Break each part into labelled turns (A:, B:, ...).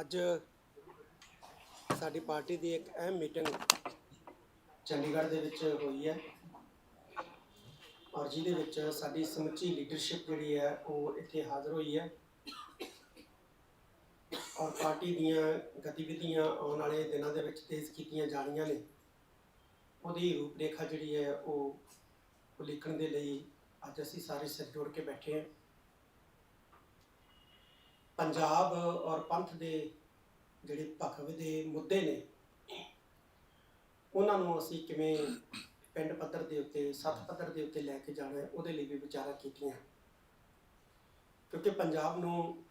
A: ਅੱਜ ਸਾਡੀ ਪਾਰਟੀ ਦੀ ਇੱਕ ਅਹਿਮ ਮੀਟਿੰਗ ਚੰਡੀਗੜ੍ਹ ਦੇ ਵਿੱਚ ਹੋਈ ਹੈ। ਔਰ ਜਿਹਦੇ ਵਿੱਚ ਸਾਡੀ ਸਮੁੱਚੀ ਲੀਡਰਸ਼ਿਪ ਜਿਹੜੀ ਹੈ, ਉਹ ਇੱਥੇ ਹਾਜ਼ਰ ਹੋਈ ਹੈ। ਔਰ ਪਾਰਟੀ ਦੀਆਂ ਗਤੀਵਿਧੀਆਂ ਆਉਣ ਵਾਲੇ ਦਿਨਾਂ ਦੇ ਵਿੱਚ ਤੇਜ਼ ਕੀਤੀਆਂ ਜਾਣੀਆਂ ਨੇ। ਉਹਦੀ ਰੂਪਰੇਖਾ ਜਿਹੜੀ ਹੈ, ਉਹ ਉਲੀਕਣ ਦੇ ਲਈ ਅੱਜ ਅਸੀਂ ਸਾਰੇ ਸਿਰ ਜੋੜ ਕੇ ਬੈਠੇ ਹਾਂ। ਪੰਜਾਬ ਔਰ ਪੰਥ ਦੇ ਜਿਹੜੇ ਭਖਵ ਦੇ ਮੁੱਦੇ ਨੇ, ਉਹਨਾਂ ਨੂੰ ਅਸੀਂ ਕਿਵੇਂ ਪਿੰਡ ਪੱਧਰ ਦੇ ਉੱਤੇ, ਸੱਤ ਪੱਧਰ ਦੇ ਉੱਤੇ ਲੈ ਕੇ ਜਾਣਾ ਹੈ, ਉਹਦੇ ਲਈ ਵੀ ਵਿਚਾਰਾਂ ਕੀਤੀਆਂ। ਕਿਉਂਕਿ ਪੰਜਾਬ ਨੂੰ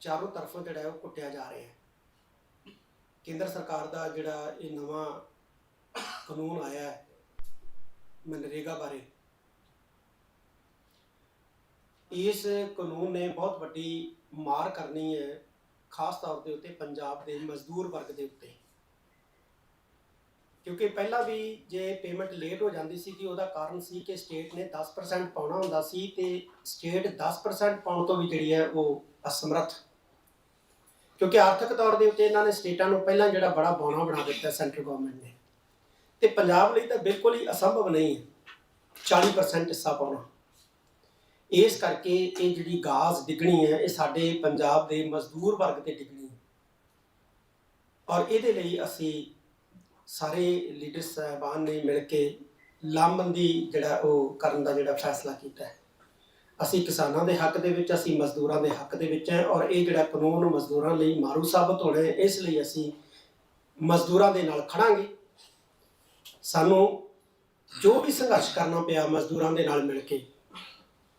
A: ਚਾਰੋਂ ਤਰਫੋਂ ਜਿਹੜਾ ਹੈ ਉਹ ਕੁੱਟਿਆ ਜਾ ਰਿਹਾ ਹੈ। ਕੇਂਦਰ ਸਰਕਾਰ ਦਾ ਜਿਹੜਾ ਇਹ ਨਵਾਂ ਕਾਨੂੰਨ ਆਇਆ ਹੈ ਮਨਰੇਗਾ ਬਾਰੇ, ਇਸ ਕਾਨੂੰਨ ਨੇ ਬਹੁਤ ਵੱਡੀ ਮਾਰ ਕਰਨੀ ਹੈ, ਖਾਸ ਤੌਰ ਦੇ ਉੱਤੇ ਪੰਜਾਬ ਦੇ ਮਜ਼ਦੂਰ ਵਰਗ ਦੇ ਉੱਤੇ। ਕਿਉਂਕਿ ਪਹਿਲਾਂ ਵੀ ਜੇ ਪੇਮੈਂਟ ਲੇਟ ਹੋ ਜਾਂਦੀ ਸੀ ਕਿ ਉਹਦਾ ਕਾਰਨ ਸੀ ਕਿ ਸਟੇਟ ਨੇ 10% ਪਾਉਣਾ ਹੁੰਦਾ ਸੀ ਤੇ ਸਟੇਟ 10% ਪਾਉਣ ਤੋਂ ਵੀ ਜਿਹੜੀ ਹੈ ਉਹ ਅਸਮਰੱਥ। ਕਿਉਂਕਿ ਆਰਥਿਕ ਤੌਰ ਦੇ ਉੱਤੇ ਇਹਨਾਂ ਨੇ ਸਟੇਟਾਂ ਨੂੰ ਪਹਿਲਾਂ ਜਿਹੜਾ ਬੜਾ ਬੌਣਾ ਬਣਾ ਦਿੱਤਾ ਸੈਂਟਰ ਗਵਰਨਮੈਂਟ ਨੇ। ਤੇ ਪੰਜਾਬ ਲਈ ਤਾਂ ਬਿਲਕੁਲ ਹੀ ਅਸੰਭਵ ਨਹੀਂ ਹੈ 40% ਹਿੱਸਾ ਪਾਉਣਾ। ਇਸ ਕਰਕੇ ਇਹ ਜਿਹੜੀ ਗਾਜ਼ ਡਿੱਗਣੀ ਹੈ, ਇਹ ਸਾਡੇ ਪੰਜਾਬ ਦੇ ਮਜ਼ਦੂਰ ਵਰਗ ਤੇ ਡਿੱਗਣੀ ਹੈ। ਔਰ ਇਹਦੇ ਲਈ ਅਸੀਂ ਸਾਰੇ ਲੀਡਰ ਸਾਹਿਬਾਨ ਨੇ ਮਿਲ ਕੇ ਲਾਮਬੰਦੀ ਜਿਹੜਾ ਉਹ ਕਰਨ ਦਾ ਜਿਹੜਾ ਫੈਸਲਾ ਕੀਤਾ ਹੈ। ਅਸੀਂ ਕਿਸਾਨਾਂ ਦੇ ਹੱਕ ਦੇ ਵਿੱਚ, ਅਸੀਂ ਮਜ਼ਦੂਰਾਂ ਦੇ ਹੱਕ ਦੇ ਵਿੱਚ ਹੈ ਔਰ ਇਹ ਜਿਹੜਾ ਕਾਨੂੰਨ ਮਜ਼ਦੂਰਾਂ ਲਈ ਮਾਰੂ ਸਾਬਤ ਹੋਣਾ ਹੈ, ਇਸ ਲਈ ਅਸੀਂ ਮਜ਼ਦੂਰਾਂ ਦੇ ਨਾਲ ਖੜਾਂਗੇ। ਸਾਨੂੰ ਜੋ ਵੀ ਸੰਘਰਸ਼ ਕਰਨਾ ਪਿਆ ਮਜ਼ਦੂਰਾਂ ਦੇ ਨਾਲ ਮਿਲ ਕੇ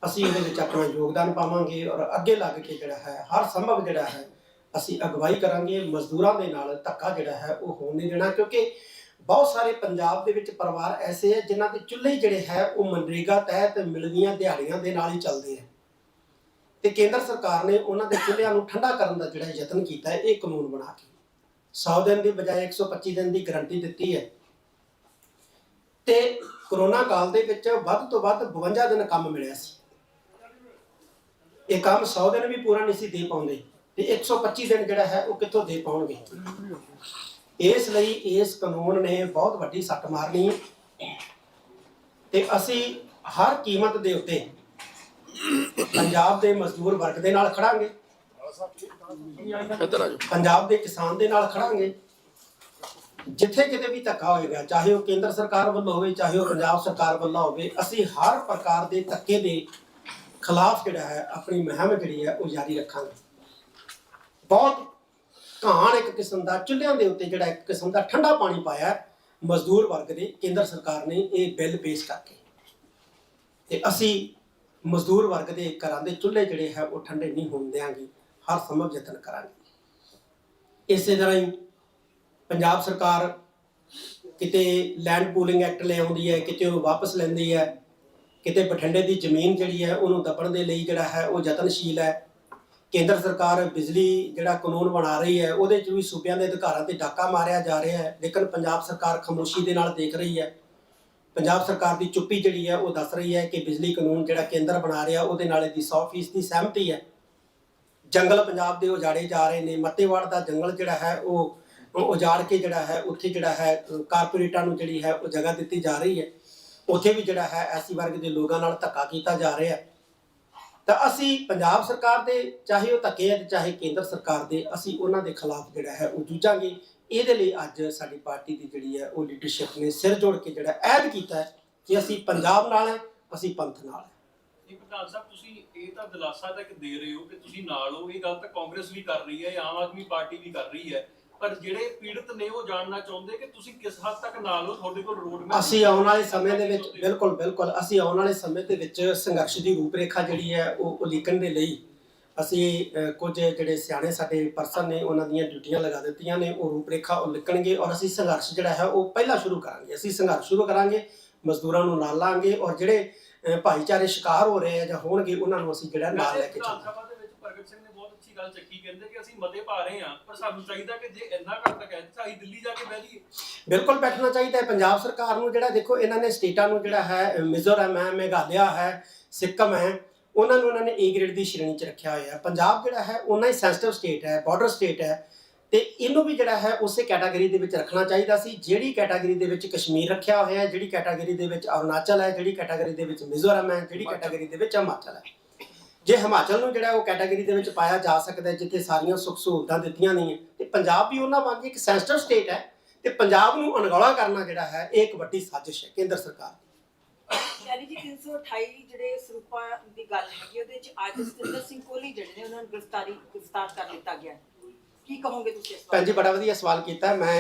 A: ਅਸੀਂ ਇਹਦੇ ਵਿੱਚ ਆਪਣਾ ਯੋਗਦਾਨ ਪਾਵਾਂਗੇ ਔਰ ਅੱਗੇ ਲੱਗ ਕੇ ਜਿਹੜਾ ਹੈ, ਹਰ ਸੰਭਵ ਜਿਹੜਾ ਹੈ, ਅਸੀਂ ਅਗਵਾਈ ਕਰਾਂਗੇ, ਮਜ਼ਦੂਰਾਂ ਦੇ ਨਾਲ ਧੱਕਾ ਜਿਹੜਾ ਹੈ ਉਹ ਹੋਣ ਨਹੀਂ ਦੇਣਾ, ਕਿਉਂਕਿ ਬਹੁਤ ਸਾਰੇ ਪੰਜਾਬ ਦੇ ਵਿੱਚ ਪਰਿਵਾਰ ਐਸੇ ਹੈ ਜਿਨ੍ਹਾਂ ਦੇ ਚੁੱਲ੍ਹੇ ਜਿਹੜੇ ਹੈ ਉਹ ਮਨਰੇਗਾ ਤਹਿਤ ਮਿਲਦੀਆਂ ਦਿਹਾੜੀਆਂ ਦੇ ਨਾਲ ਹੀ ਚੱਲਦੇ ਆ ਤੇ ਕੇਂਦਰ ਸਰਕਾਰ ਨੇ ਉਹਨਾਂ ਦੇ ਚੁੱਲ੍ਹਿਆਂ ਨੂੰ ਠੰਡਾ ਕਰਨ ਦਾ ਜਿਹੜਾ ਯਤਨ ਕੀਤਾ ਹੈ, ਇਹ ਕਾਨੂੰਨ ਬਣਾ ਕੇ 100 ਦਿਨ ਦੀ ਬਜਾਏ 125 ਦਿਨ ਦੀ ਗਾਰੰਟੀ ਦਿੱਤੀ ਹੈ। ਤੇ ਕਰੋਨਾ ਕਾਲ ਦੇ ਵਿੱਚ ਵੱਧ ਤੋਂ ਵੱਧ 52 ਦਿਨ ਕੰਮ ਮਿਲਿਆ ਸੀ। ਇਹ ਕੰਮ 100 ਦਿਨ ਵੀ ਪੂਰਾ ਨਹੀਂ ਸੀ ਦੇ ਪਾਉਂਦੇ ਤੇ 125 ਦਿਨ ਜਿਹੜਾ ਹੈ ਉਹ ਕਿੱਥੋਂ ਦੇ ਪਾਉਣਗੇ? ਇਸ ਲਈ ਇਸ ਕਾਨੂੰਨ ਨੇ ਬਹੁਤ ਵੱਡੀ ਸੱਟ ਮਾਰਨੀ ਤੇ ਅਸੀਂ ਹਰ ਕੀਮਤ ਦੇ ਉੱਤੇ ਪੰਜਾਬ ਦੇ ਮਜ਼ਦੂਰ ਵਰਗ ਦੇ ਨਾਲ ਖੜਾਂਗੇ। ਪੰਜਾਬ ਦੇ ਕਿਸਾਨ ਦੇ ਨਾਲ ਖੜਾਂਗੇ। ਜਿੱਥੇ ਕਿਤੇ ਵੀ ਧੱਕਾ ਹੋਏਗਾ ਚਾਹੇ ਉਹ ਕੇਂਦਰ ਸਰਕਾਰ ਵੱਲੋਂ ਹੋਵੇ ਚਾਹੇ ਉਹ ਪੰਜਾਬ ਸਰਕਾਰ ਵੱਲੋਂ ਹੋਵੇ ਅਸੀਂ ਹਰ ਪ੍ਰਕਾਰ ਦੇ ਧੱਕੇ ਦੇ ਖਿਲਾਫ ਜਿਹੜਾ ਹੈ, ਆਪਣੀ ਮੁਹਿੰਮ ਜਿਹੜੀ ਹੈ, ਉਹ ਜਾਰੀ ਰੱਖਾਂਗੇ। ਬਹੁਤ ਘਾਣ ਇੱਕ ਕਿਸਮ ਦਾ, ਚੁੱਲ੍ਹਿਆਂ ਦੇ ਉੱਤੇ ਜਿਹੜਾ ਇੱਕ ਕਿਸਮ ਦਾ ਠੰਡਾ ਪਾਣੀ ਪਾਇਆ ਮਜ਼ਦੂਰ ਵਰਗ ਦੇ ਕੇਂਦਰ ਸਰਕਾਰ ਨੇ ਇਹ ਬਿੱਲ ਪੇਸ਼ ਕਰਕੇ। ਤੇ ਅਸੀਂ ਮਜ਼ਦੂਰ ਵਰਗ ਦੇ ਘਰਾਂ ਦੇ ਚੁੱਲ੍ਹੇ ਜਿਹੜੇ ਹੈ, ਉਹ ਠੰਡੇ ਨਹੀਂ ਹੋਣ ਦਿਆਂਗੇ। ਹਰ ਸੰਭਵ ਯਤਨ ਕਰਾਂਗੇ। ਇਸੇ ਤਰ੍ਹਾਂ ਹੀ ਪੰਜਾਬ ਸਰਕਾਰ ਕਿਤੇ ਲੈਂਡ ਪੂਲਿੰਗ ਐਕਟ ਲੈ ਆਉਂਦੀ ਹੈ, ਕਿਤੇ ਉਹ ਵਾਪਸ ਲੈਂਦੀ ਹੈ ਕਿਤੇ ਬਠਿੰਡੇ ਦੀ ਜ਼ਮੀਨ ਜਿਹੜੀ ਹੈ ਉਹਨੂੰ ਦੱਬਣ ਦੇ ਲਈ ਜਿਹੜਾ ਹੈ ਉਹ ਯਤਨਸ਼ੀਲ ਹੈ। ਕੇਂਦਰ ਸਰਕਾਰ ਬਿਜਲੀ ਜਿਹੜਾ ਕਾਨੂੰਨ ਬਣਾ ਰਹੀ ਹੈ, ਉਹਦੇ 'ਚ ਵੀ ਸੂਬਿਆਂ ਦੇ ਅਧਿਕਾਰਾਂ ਤੇ ਡਾਕਾ ਮਾਰਿਆ ਜਾ ਰਿਹਾ ਹੈ, ਲੇਕਿਨ ਪੰਜਾਬ ਸਰਕਾਰ ਖਾਮੋਸ਼ੀ ਦੇ ਨਾਲ ਦੇਖ ਰਹੀ ਹੈ। ਪੰਜਾਬ ਸਰਕਾਰ ਦੀ ਚੁੱਪੀ ਜਿਹੜੀ ਹੈ ਉਹ ਦੱਸ ਰਹੀ ਹੈ ਕਿ ਬਿਜਲੀ ਕਾਨੂੰਨ ਜਿਹੜਾ ਕੇਂਦਰ ਬਣਾ ਰਿਹਾ, ਉਹਦੇ ਨਾਲ ਇਹਦੀ 100% ਦੀ ਸਹਿਮਤੀ ਹੈ। ਜੰਗਲ ਪੰਜਾਬ ਦੇ ਉਜਾੜੇ ਜਾ ਰਹੇ ਨੇ, ਮੱਤੇਵਾੜ ਦਾ ਜੰਗਲ ਜਿਹੜਾ ਹੈ ਉਹ ਉਜਾੜ ਕੇ ਜਿਹੜਾ ਹੈ, ਉੱਥੇ ਜਿਹੜਾ ਹੈ ਕਾਰਪੋਰੇਟਾਂ ਨੂੰ ਜਿਹੜੀ ਹੈ ਉਹ ਜਗ੍ਹਾ ਦਿੱਤੀ ਜਾ ਰਹੀ ਹੈ। ਉੱਥੇ ਵੀ ਜਿਹੜਾ ਹੈ, ਐਸੀ ਵਰਗ ਦੇ ਲੋਕਾਂ ਨਾਲ ਧੱਕਾ ਕੀਤਾ ਜਾ ਰਿਹਾ ਹੈ। ਤਾਂ ਅਸੀਂ ਪੰਜਾਬ ਸਰਕਾਰ ਦੇ, ਚਾਹੇ ਉਹ ਧੱਕੇ ਹੈ ਚਾਹੇ ਕੇਂਦਰ ਸਰਕਾਰ ਦੇ, ਅਸੀਂ ਉਹਨਾਂ ਦੇ ਖਿਲਾਫ ਜਿਹੜਾ ਹੈ, ਉਹ ਜੂਝਾਂਗੇ। ਇਹਦੇ ਲਈ ਅੱਜ ਸਾਡੀ ਪਾਰਟੀ ਦੀ ਜਿਹੜੀ ਹੈ, ਉਹ ਲੀਡਰਸ਼ਿਪ ਨੇ ਸਿਰ ਜੋੜ ਕੇ ਜਿਹੜਾ ਐਲਾਨ ਕੀਤਾ ਕਿ ਅਸੀਂ ਪੰਜਾਬ ਨਾਲ ਹੈ, ਅਸੀਂ ਪੰਥ ਨਾਲ ਹੈ।
B: ਇਹ ਪ੍ਰਧਾਨ ਸਾਹਿਬ, ਤੁਸੀਂ ਇਹ ਤਾਂ ਦਿਲਾਸਾ ਤੱਕ ਦੇ ਰਹੇ ਹੋ ਕਿ ਤੁਸੀਂ ਨਾਲ ਹੋ। ਇਹ ਗੱਲ ਤਾਂ ਕਾਂਗਰਸ ਵੀ ਕਰ ਰਹੀ ਹੈ, ਆਮ ਆਦਮੀ ਪਾਰਟੀ ਵੀ ਕਰ ਰਹੀ ਹੈ। ਪਰ ਜਿਹੜੇ ਪੀੜਤ ਨੇ ਉਹ ਜਾਣਨਾ ਚਾਹੁੰਦੇ ਕਿ ਤੁਸੀਂ ਕਿਸ ਹੱਦ ਤੱਕ ਨਾਲ ਹੋ ਤੁਹਾਡੇ ਕੋਲ ਰੋਡ ਮੈਪ
A: ਅਸੀਂ ਆਉਣ ਵਾਲੇ ਸਮੇਂ ਦੇ ਵਿੱਚ ਬਿਲਕੁਲ ਬਿਲਕੁਲ ਅਸੀਂ ਆਉਣ ਵਾਲੇ ਸਮੇਂ ਦੇ ਵਿੱਚ ਸੰਘਰਸ਼ ਦੀ ਰੂਪਰੇਖਾ ਜਿਹੜੀ ਹੈ ਉਹ ਉਲੀਕਣ ਦੇ ਲਈ ਅਸੀਂ ਕੁਝ ਜਿਹੜੇ ਸਿਆਣੇ ਸਾਡੇ ਪਰਸਨ ਨੇ ਉਹਨਾਂ ਦੀਆਂ ਡਿਊਟੀਆਂ ਲਗਾ ਦਿੱਤੀਆਂ ਨੇ ਉਹ ਰੂਪਰੇਖਾ ਉਲੀਕਣਗੇ ਔਰ ਅਸੀਂ ਸੰਘਰਸ਼ ਜਿਹੜਾ ਹੈ ਉਹ ਪਹਿਲਾਂ ਸ਼ੁਰੂ ਕਰਾਂਗੇ। ਅਸੀਂ ਸੰਘਰਸ਼ ਸ਼ੁਰੂ ਕਰਾਂਗੇ ਮਜ਼ਦੂਰਾਂ ਨੂੰ ਨਾਲ ਲਾਂਗੇ ਔਰ ਜਿਹੜੇ ਭਾਈਚਾਰੇ ਸ਼ਿਕਾਰ ਹੋ ਰਹੇ ਆ ਜਾਂ ਹੋਣਗੇ ਉਹਨਾਂ ਨੂੰ ਅਸੀਂ ਜਿਹੜਾ ਨਾਲ ਲੈ ਕੇ ਚੱਲਾਂਗੇ।
B: ਪ੍ਰਗਟ ਸਿੰਘ ਨੇ ਬਹੁਤ ਅੱਛੀ ਗੱਲ ਚੱਕੀ ਕਹਿੰਦੇ ਕਿ ਅਸੀਂ ਮਤੇ ਪਾ ਰਹੇ ਹਾਂ ਪਰ ਸਾਨੂੰ ਚਾਹੀਦਾ ਕਿ ਜੇ ਇੰਨਾ ਘੱਟ ਤੱਕ ਹੈ ਤਾਂ ਅਸੀਂ ਦਿੱਲੀ ਜਾ ਕੇ ਬਹਿ ਜਾਈਏ।
A: ਬਿਲਕੁਲ ਬੈਠਣਾ ਚਾਹੀਦਾ ਹੈ। ਪੰਜਾਬ ਸਰਕਾਰ ਨੂੰ ਜਿਹੜਾ ਦੇਖੋ ਇਹਨਾਂ ਨੇ ਸਟੇਟਾਂ ਨੂੰ ਜਿਹੜਾ ਹੈ ਮਿਜ਼ੋਰਮ ਹੈ ਮੇਘਾਲਿਆ ਹੈ ਸਿੱਕਮ ਹੈ ਉਹਨਾਂ ਨੂੰ ਉਹਨਾਂ ਨੇ ਏ ਗ੍ਰੇਡ ਦੀ ਸ਼੍ਰੇਣੀ 'ਚ ਰੱਖਿਆ ਹੋਇਆ ਹੈ। ਪੰਜਾਬ ਜਿਹੜਾ ਹੈ ਉਹਨਾਂ ਹੀ ਸੈਂਸਿਟਿਵ ਸਟੇਟ ਹੈ ਬਾਰਡਰ ਸਟੇਟ ਹੈ ਤੇ ਇਹਨੂੰ ਵੀ ਜਿਹੜਾ ਹੈ ਉਸੇ ਕੈਟਾਗਰੀ ਦੇ ਵਿੱਚ ਰੱਖਣਾ ਚਾਹੀਦਾ ਸੀ ਜਿਹੜੀ ਕੈਟਾਗਰੀ ਦੇ ਵਿੱਚ ਕਸ਼ਮੀਰ ਰੱਖਿਆ ਹੋਇਆ ਹੈ ਜਿਹੜੀ ਕੈਟਾਗਰੀ ਦੇ ਵਿੱਚ ਅਰੁਣਾਚਲ ਹੈ ਜਿਹੜੀ ਕੈਟਾਗਰੀ ਦੇ ਵਿੱਚ ਮਿਜ਼ੋਰਮ ਹੈ ਜਿਹੜੀ ਕੈਟਾਗਰੀ ਦੇ ਵਿੱਚ ਹਿਮਾਚਲ ਹੈ। ਜੇ ਹਿਮਾਚਲ ਨੂੰ ਜਿਹੜਾ ਉਹ ਕੈਟਾਗਰੀ ਦੇ ਵਿੱਚ ਪਾਇਆ ਜਾ ਸਕਦਾ ਜਿੱਥੇ ਸਾਰੀਆਂ ਸੁੱਖ ਸਹੂਲਤਾਂ ਦਿੱਤੀਆਂ ਨਹੀਂ ਹੈ ਤੇ ਪੰਜਾਬ ਵੀ ਉਹਨਾਂ ਵਾਂਗ ਇੱਕ ਸੈਂਸਿਟਿਵ ਸਟੇਟ ਹੈ ਤੇ ਪੰਜਾਬ ਨੂੰ ਅਣਗੌਲਾ ਕਰਨਾ ਜਿਹੜਾ ਹੈ ਇਹ ਇੱਕ ਵੱਡੀ ਸਾਜ਼ਿਸ਼ ਹੈ ਕੇਂਦਰ ਸਰਕਾਰ ਦੀ
C: ਸ਼ੈਲੀ ਜੀ 328 ਜਿਹੜੇ ਸਰੂਪਾਂ ਦੀ ਗੱਲ ਹੈਗੀ ਉਹਦੇ ਵਿੱਚ ਅੱਜ ਸਤਿੰਦਰ ਸਿੰਘ ਕੋਹਲੀ ਜਿਹੜੇ ਨੇ ਉਹਨਾਂ ਨੂੰ ਗ੍ਰਿਫਤਾਰੀ ਗ੍ਰਿਫਤਾਰ ਕਰ ਲਿੱਤਾ ਗਿਆ। ਕੀ ਕਹੋਗੇ ਤੁਸੀਂ ਇਸ
A: ਭੈਣ ਜੀ
C: ਬਾਰੇ
A: ਬੜਾ ਵਧੀਆ ਸਵਾਲ ਕੀਤਾ। ਮੈਂ